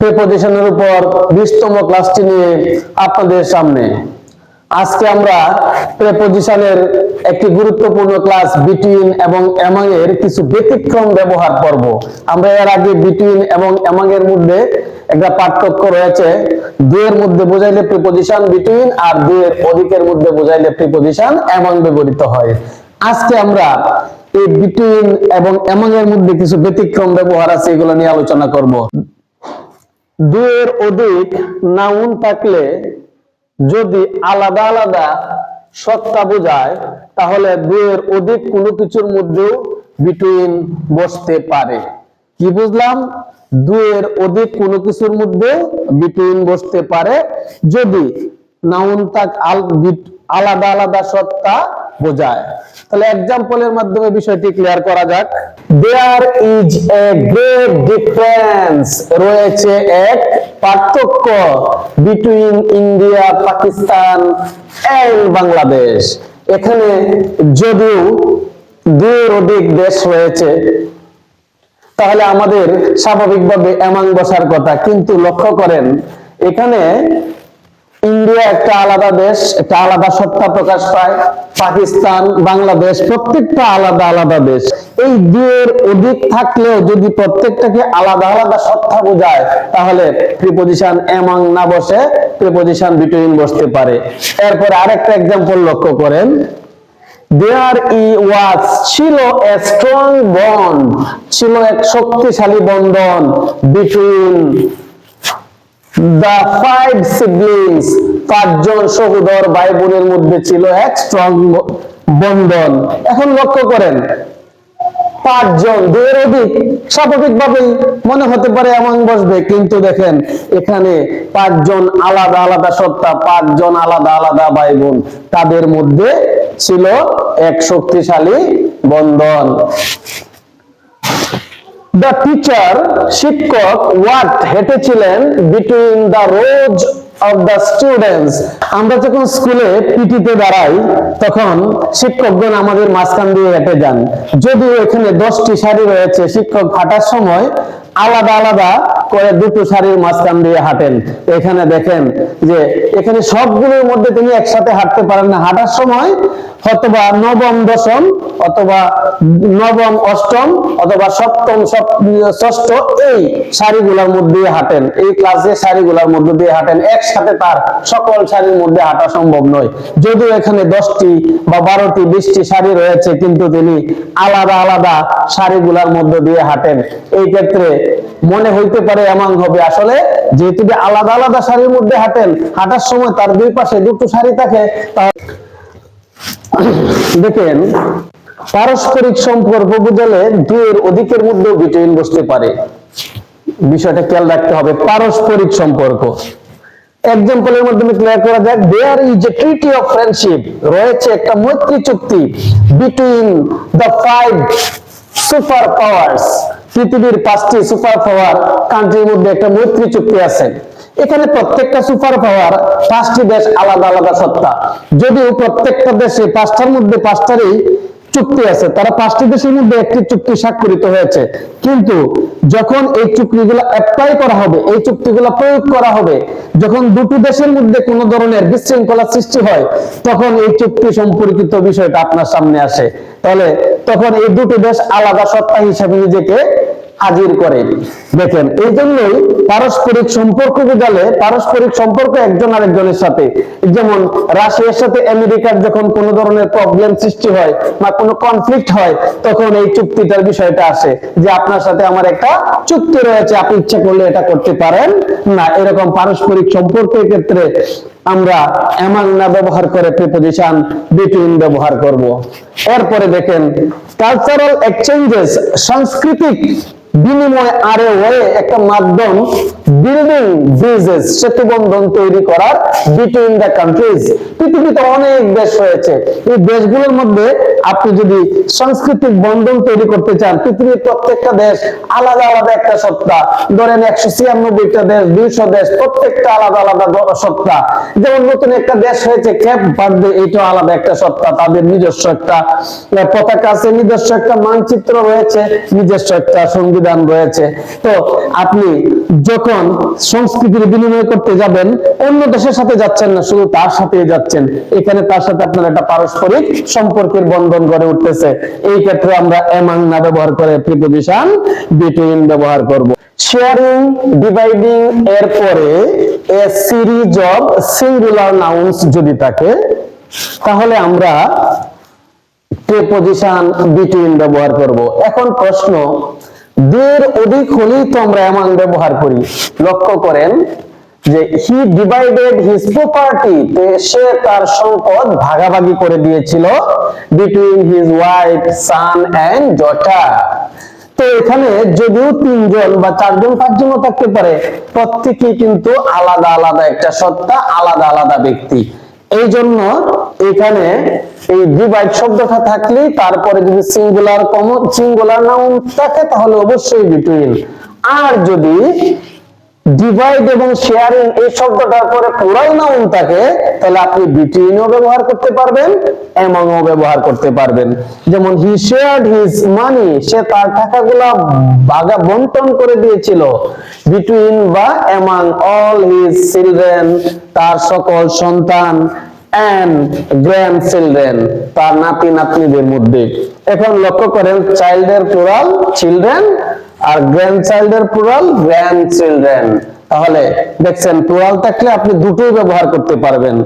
প্রেপোজিশনের উপর বিশতম ক্লাসটি নিয়ে আপনাদের সামনে। আজকে আমরা প্রেপোজিশনের একটি গুরুত্বপূর্ণ ক্লাস বিটুইন এবং এমাং এর কিছু ব্যতিক্রম ব্যবহার করব। আমরা এর আগে বিটুইন এবং এমাং এর মধ্যে একটা পার্থক্য রয়েছে। দুয়ের মধ্যে বোঝাইলে প্রিপোজিশন বিটুইন আর দুয়ের অধিকের মধ্যে বোঝাইলে প্রিপোজিশন এমন ব্যবহৃত হয়। আজকে আমরা এই বিটুইন এবং এমন এর মধ্যে কিছু ব্যতিক্রম ব্যবহার আছে, এগুলো নিয়ে আলোচনা করব। দুয়ের অধিক নাউন থাকলে যদি আলাদা আলাদা সত্তা বোঝায়, তাহলে দুয়ের অধিক কোনো কিছুর মধ্যেও বিটুইন বসতে পারে। কি বুঝলাম? দুয়ের অধিক কোনো কিছুর মধ্যে বিটুইন বসতে পারে যদি নাউন তাক আল- আলাদা আলাদা সত্তা বোঝায়। তাহলে এক্সাম্পলের মাধ্যমে বিষয়টি ক্লিয়ার করা যাক। There is a great difference রয়েছে এক পার্থক্য between India Pakistan and Bangladesh এখানে যদিও দুয়ের অধিক দেশ রয়েছে, তাহলে আমাদের স্বাভাবিকভাবে এমাং বসার কথা। কিন্তু লক্ষ্য করেন, এখানে ইন্ডিয়া একটা আলাদা দেশ, একটা আলাদা সত্তা প্রকাশ পায়। পাকিস্তান, বাংলাদেশ, প্রত্যেকটা আলাদা আলাদা দেশ। এই দুয়ের অধিক থাকলেও যদি প্রত্যেকটাকে আলাদা আলাদা সত্তা বোঝায়, তাহলে প্রিপোজিশন এমাং না বসে প্রিপোজিশন বিটুইন বসতে পারে। এরপরে আরেকটা এক্সাম্পল লক্ষ্য করেন। দেয়ার ই ওয়াজ ছিল এ স্ট্রং বন্ড ছিল এক শক্তিশালী বন্ধন বিটুইন দা ফাইভ সিবলিংস পাঁচজন সহোদর ভাই বোনের মধ্যে ছিল এক স্ট্রং বন্ধন। এখন লক্ষ্য করেন, পাঁচজন দুয়ের অধিক, স্বাভাবিকভাবেই মনে হতে পারে এমন বসবে, কিন্তু দেখেন, এখানে পাঁচজন আলাদা আলাদা সত্তা, পাঁচজন আলাদা আলাদা ভাই বোন তাদের মধ্যে ছিল এক শক্তিশালী বন্ধন। দ্য টিচার শিক্ষক ওয়াট হেঁটেছিলেন between the rows of the students আমরা যখন স্কুলে পিটিতে দাঁড়াই, তখন শিক্ষকগণ আমাদের মাঝখান দিয়ে হেঁটে যান। যদিও এখানে দশটি সারি রয়েছে, শিক্ষক হাঁটার সময় আলাদা আলাদা করে দুটো শাড়ির মাঝখান দিয়ে হাঁটেন। এখানে দেখেন যে এখানে সবগুলোর মধ্যে তিনি একসাথে হাঁটতে পারেন না। হাঁটার সময় অথবা নবম, দশম অথবা নবম, অষ্টম অথবা সপ্তম ষষ্ঠ এই সারিগুলোর মধ্যে হাঁটেন। এই ক্লাসে সারিগুলোর মধ্যে দিয়ে হাঁটেন। একসাথে তার সকল শাড়ির মধ্যে হাঁটা সম্ভব নয়। যদিও এখানে দশটি বা বারোটি, বিশটি শাড়ি রয়েছে, কিন্তু তিনি আলাদা আলাদা সারিগুলোর মধ্যে দিয়ে হাঁটেন। এই ক্ষেত্রে মনে হইতে পারে এমন হবে। আসলে যেহেতু তিনি আলাদা আলাদা সারির মধ্যে হাঁটেন, হাঁটার সময় তার দুই পাশে দুটো সারি থাকে দেখেন, পারস্পরিক সম্পর্ক বুঝালে দুয়ের অধিকের মধ্যেও বিটুইন বসতে পারে। বিষয়টা খেয়াল রাখতে হবে, পারস্পরিক সম্পর্ক। এক্সাম্পলের মাধ্যমে ক্লিয়ার করা যাক there is a treaty of friendship রয়েছে একটা মৈত্রী চুক্তি between the five super powers পৃথিবীর পাঁচটি সুপার পাওয়ার কান্ট্রির মধ্যে একটা মৈত্রী চুক্তি আছে। এখানে প্রত্যেকটা সুপার পাওয়ার পাঁচটি দেশ আলাদা আলাদা সত্তা। যদিও প্রত্যেকটা দেশে পাঁচটার মধ্যে পাঁচটারই চুক্তি আছে, তারা পাঁচটি দেশের মধ্যে একটি চুক্তি স্বাক্ষরিত হয়েছে। কিন্তু যখন এই চুক্তিগুলো অ্যাপ্লাই করা হবে, এই চুক্তিগুলো প্রয়োগ করা হবে, যখন দুটি দেশের মধ্যে কোনো ধরনের বিশৃঙ্খলা সৃষ্টি হয়, তখন এই চুক্তি সম্পর্কিত বিষয়টা আপনার সামনে আসে। তাহলে তখন এই দুটি দেশ আলাদা সত্তা হিসাবে নিজেকে হাজির করে। দেখেন এই জন্যই পারস্পরিক সম্পর্ক বোঝালে পারস্পরিক সম্পর্ক একজন আরেকজনের সাথে। যেমন, রাশিয়ার সাথে আমেরিকার যখন কোনো ধরনের প্রবলেম সৃষ্টি হয় বা কোনো কনফ্লিক্ট হয়, তখন এই চুক্তিটার বিষয়টা আসে যে আপনার সাথে আমার একটা চুক্তি রয়েছে, আপনি ইচ্ছা করলে এটা করতে পারেন। না, এরকম পারস্পরিক সম্পর্কের ক্ষেত্রে আমরা এমন না ব্যবহার করে প্রিপোজিশন বিটুইন ব্যবহার করব। এরপরে দেখেন কালচারাল এক্সচেঞ্জেস সাংস্কৃতিক বিনিময় আরে ওয়ে একটা মাধ্যম বিল্ডিং ব্রিজেস সেতু বন্ধন তৈরি করার বিটুইন দ্য কান্ট্রিজ পৃথিবীতে অনেক দেশ রয়েছে। এই দেশগুলোর মধ্যে আপনি যদি সাংস্কৃতিক বন্ধন তৈরি করতে চান, পৃথিবীর প্রত্যেকটা দেশ আলাদা আলাদা একটা সত্তা। ধরেন একশো ছিয়ানব্বইটা দেশ, দুইশো দেশ, প্রত্যেকটা আলাদা আলাদা সত্তা। যেমন নতুন একটা দেশ হয়েছে, ক্যাপ বার্দে এটা আলাদা একটা সত্তা, তাদের নিজস্ব একটা পতাকা আছে, নিজস্ব একটা মানচিত্র রয়েছে, নিজস্ব একটা সংবিধান রয়েছে। তো আপনি যখন সংস্কৃতির বিনিময় করতে যাবেন, অন্য দেশের সাথে যাচ্ছেন না, শুধু তার সাথে যাচ্ছেন। এখানে তার সাথে আপনার একটা পারস্পরিক সম্পর্কের বন্ধন গড়ে উঠতেছে। এই ক্ষেত্রে আমরা এমাং না ব্যবহার করে প্রিপোজিশন বিটুইন ব্যবহার করব। শেয়ারিং ডিভাইডিং এর পরে a series of singular nouns যদি থাকে, তাহলে আমরা প্রিপোজিশন বিটুইন ব্যবহার করব। এখন প্রশ্ন দের অধিক হলেই তো আমরা এমন ব্যবহার করি। লক্ষ্য করেন যে হি ডিভাইডেড হিজ প্রপার্টি সে তার সম্পদ ভাগাভাগি করে দিয়েছিল between his wife son and daughter তো এখানে যদিও তিনজন বা চারজন পাঁচজনও থাকতে পারে, প্রত্যেকেই কিন্তু আলাদা আলাদা একটা সত্তা, আলাদা আলাদা ব্যক্তি। এই জন্য এখানে এই ডিভাইড শব্দটা থাকলে তারপরে যদি সিঙ্গুলার কমন সিঙ্গুলার নাউন থাকে, তাহলে অবশ্যই বিটুইন আর যদি ডিভাইড এবং শেয়ারিং এই শব্দটার পরে পুরাই নাউন থাকে, তাহলে আপনি বিটুইনও ব্যবহার করতে পারবেন এমংও ব্যবহার করতে পারবেন। যেমন হি শেয়ার্ড হিজ মানি সে তার টাকাগুলা ভাগা বন্টন করে দিয়েছিল। বিটুইন বা এমাং অল হিজ চিলড্রেন তার সকল সন্তান এন্ড গ্র্যান্ড চিলড্রেন তার নাতি নাতনিদের মধ্যে। এখন লক্ষ্য করেন চাইল্ডের প্লুরাল চিলড্রেন আর গ্র্যান্ড চাইল্ড এর প্লুরাল গ্র্যান্ড চিলড্রেন তাহলে দেখছেন প্লুরাল থাকলে আপনি দুটোই ব্যবহার করতে পারবেন।